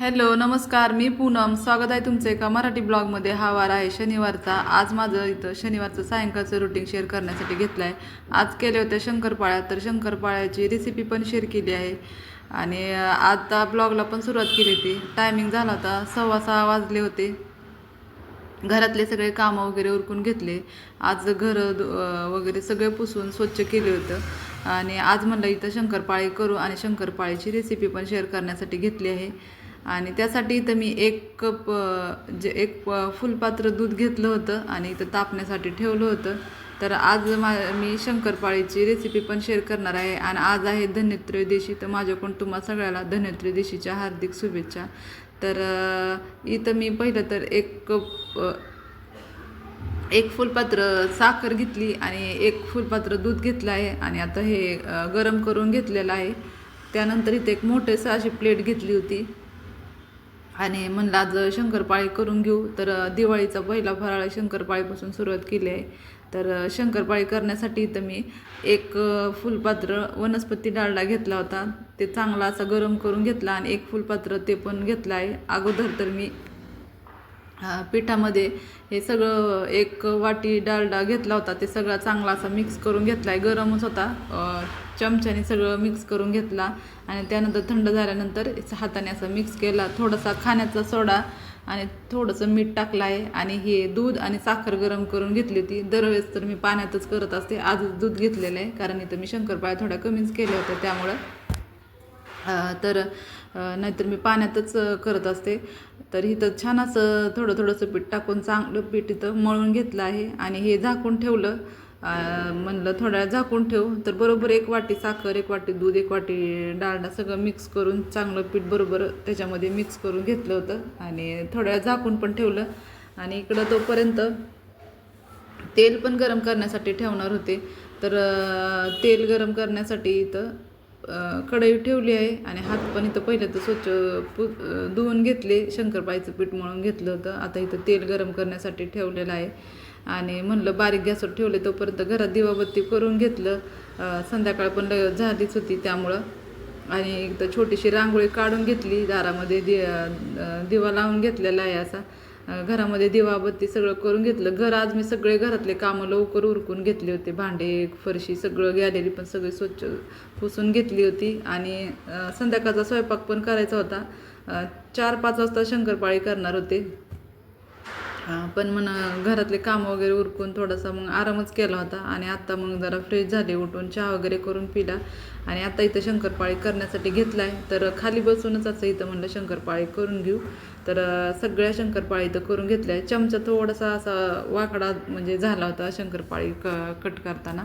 Hello नमस्कार. मी पूनम. स्वागत आहे तुमचं एका मराठी ब्लॉगमध्ये. हा वार आहे शनिवारचा. आज माझं इथं शनिवारचं सायंकाळचं रुटीन शेअर करण्यासाठी घेतलं आहे आज केले होत्या शंकरपाळ्या. तर शंकरपाळ्याची रेसिपी पण शेअर केली आहे. आणि आता ब्लॉगला पण सुरुवात केली होती. टायमिंग झाला होता. सव्वा सहा वाजले होते. घरातले सगळे कामं वगैरे उरकून घेतले. आज घरं दु- वगैरे सगळे पुसून स्वच्छ केले होतं. आणि आज म्हणलं इथं शंकरपाळी करू आणि शंकरपाळीची रेसिपी पण शेअर करण्यासाठी घेतली आहे. आणि त्यासाठी इथं मी एक कप जे एक प- फुलपात्र दूध घेतलं होतं आणि इथं तापण्यासाठी ठेवलं होतं. तर आज मा मी शंकरपाळीची रेसिपी पण शेअर करणार आहे. आणि आज आहे धन्यत्रयोदशी तर माझ्याकडून तुम्हा सगळ्याला धन्यत्रयोदशीच्या हार्दिक शुभेच्छा. तर इथं मी पहिलं तर एक कप एक फुलपात्र साखर घेतली आणि एक फुलपात्र दूध घेतलं आहे. आणि आता हे गरम करून घेतलेलं आहे. त्यानंतर इथे एक मोठेसं अशी प्लेट घेतली होती. आणि म्हणलं आज शंकरपाळी करून घेऊ. तर दिवाळीचा पहिला फराळ शंकरपाळीपासून सुरुवात केली आहे. तर शंकरपाळी करण्यासाठी इथं मी एक फुलपात्र वनस्पती डालडा घेतला होता. ते चांगला असा गरम करून घेतला आणि एक फुलपात्र ते पण घेतलं आहे. अगोदर तर मी पिठामध्ये हे सगळं एक वाटी डालडा घेतला होता ते सगळा चांगला असा मिक्स करून घेतला आहे गरमच होता. चमच्याने सगळं मिक्स करून घेतला आणि त्यानंतर थंड झाल्यानंतर हाताने असं मिक्स केला. थोडासा खाण्याचा सोडा आणि थोडंसं मीठ टाकलं आहे आणि हे दूध आणि साखर गरम करून घेतली होती. दरवेळेस तर मी पाण्यातच करत असते. आजच दूध घेतलेलं आहे. कारण इथं मी शंकरपाळ्या थोड्या कमीच केल्या होत्या त्यामुळं. तर नाहीतर मी पाण्यातच करत असते. तर इथं छान असं थोडं थोडंसं पीठ टाकून चांगलं पीठ इथं मळून घेतलं आहे आणि हे झाकून ठेवलं. म्हणलं थोड्या वेळ झाकून ठेव. तर बरोबर एक वाटी साखर एक वाटी दूध एक वाटी डाळडा सगळं मिक्स करून चांगलं पीठ बरोबर त्याच्यामध्ये मिक्स करून घेतलं होतं आणि थोड्या वेळ झाकून पण ठेवलं. आणि इकडं तोपर्यंत तेल पण गरम करण्यासाठी ठेवणार होते. तर तेल गरम करण्यासाठी इथं कढई ठेवली आहे आणि हात पण इथं पहिलं तर स्वच्छ पु धुवून घेतले. शंकरपाईचं पीठ म्हणून घेतलं होतं. आता इथं तेल गरम करण्यासाठी ठेवलेलं आहे. आणि म्हणलं बारीक गॅसवर ठेवले तोपर्यंत घरात दिवाबत्ती करून घेतलं. संध्याकाळ पण झालीच होती त्यामुळं. आणि इथं छोटीशी रांगोळी काढून घेतली. दारामध्ये दि दिवा लावून घेतलेला आहे असा. घरामध्ये दिवाबत्ती सगळं करून घेतलं. घर आज मी सगळे घरातले कामं लवकर उरकून घेतले होते. भांडे फरशी सगळं गॅलरी पण सगळी स्वच्छ पुसून घेतली होती. आणि संध्याकाळचा स्वयंपाक पण करायचा होता. चार पाच वाजता शंकरपाळी करणार होते. हां पण मग घरातले कामं वगैरे उरकून थोडासा मग आरामच केला होता आणि आत्ता मग जरा फ्रेश झाले उठून चहा वगैरे करून पिला. आणि आता इथं शंकरपाळी करण्यासाठी घेतला आहे तर खाली बसूनच असं इथं म्हणलं शंकरपाळी करून घेऊ. तर सगळ्या शंकरपाळी इथं करून घेतल्या. आहे चमचा थोडासा असा वाकडा म्हणजे झाला होता शंकरपाळी क कट करताना.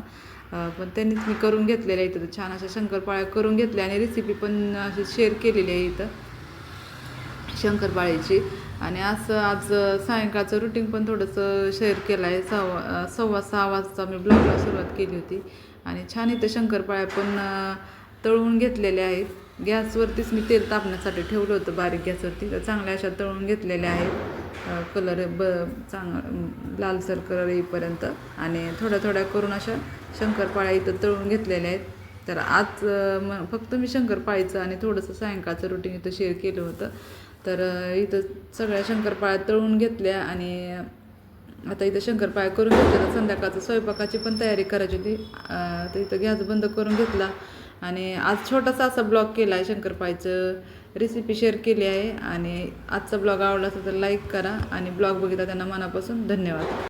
पण त्यांनीच मी करून घेतलेल्या इथं. छान अशा शंकरपाळ्या करून घेतल्या आणि रेसिपी पण अशी शेअर केलेली आहे इथं. शंकरपाळीची. आणि असं आज सायंकाळचं रुटीन पण थोडंसं शेअर केलं आहे सव्वा सव्वा सहा वाजता मी ब्लॉगला सुरुवात केली होती. आणि छान इथं शंकरपाळ्या पण तळून घेतलेल्या आहेत. गॅसवरतीच मी तेल तापण्यासाठी ठेवलं होतं बारीक गॅसवरती. तर चांगल्या अशा तळून घेतलेल्या आहेत. कलर ब चांग लालसर कलर येईपर्यंत. आणि थोड्या थोड्या करून अशा शंकरपाळ्या इथं तळून घेतलेल्या आहेत. तर आज म फक्त मी शंकरपाळीचं आणि थोडंसं सायंकाळचं रुटीन इथं शेअर केलं होतं. तर इथं सगळ्या शंकरपाळ्या तळून घेतल्या आणि आता इथं शंकरपाळ्या करून घेतल्या. तर संध्याकाळचं स्वयंपाकाची पण तयारी करायची होती. तर इथं गॅस बंद करून घेतला आणि आज छोटासा असा ब्लॉग केला आहे शंकरपाळीचं रेसिपी शेअर केली आहे. आणि आजचा ब्लॉग आवडला असेल तर लाईक करा आणि ब्लॉग बघितला त्यांना मनापासून धन्यवाद.